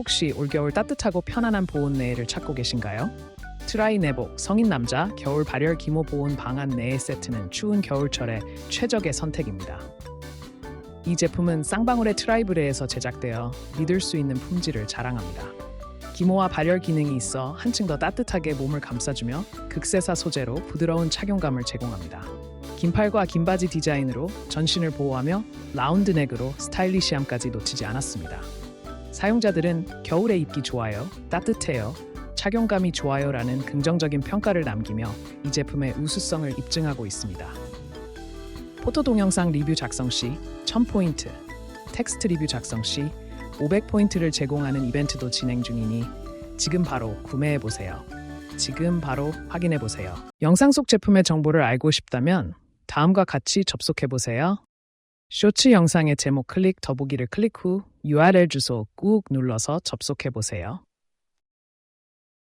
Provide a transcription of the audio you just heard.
혹시 올겨울 따뜻하고 편안한 보온 내를 찾고 계신가요? 트라이 내복 성인 남자 겨울 발열 기모 보온 방안 내의 세트는 추운 겨울철에 최적의 선택입니다. 이 제품은 쌍방울의 트라이브레에서 제작되어 믿을 수 있는 품질을 자랑합니다. 기모와 발열 기능이 있어 한층 더 따뜻하게 몸을 감싸주며 극세사 소재로 부드러운 착용감을 제공합니다. 긴팔과 긴 바지 디자인으로 전신을 보호하며 라운드 넥으로 스타일리시함까지 놓치지 않았습니다. 사용자들은 겨울에 입기 좋아요, 따뜻해요, 착용감이 좋아요라는 긍정적인 평가를 남기며 이 제품의 우수성을 입증하고 있습니다. 포토 동영상 리뷰 작성 시 1000포인트, 텍스트 리뷰 작성 시 500포인트를 제공하는 이벤트도 진행 중이니 지금 바로 구매해 보세요. 지금 바로 확인해 보세요. 영상 속 제품의 정보를 알고 싶다면 다음과 같이 접속해 보세요. 쇼츠 영상의 제목 클릭 더보기를 클릭 후 URL 주소 꾹 눌러서 접속해 보세요.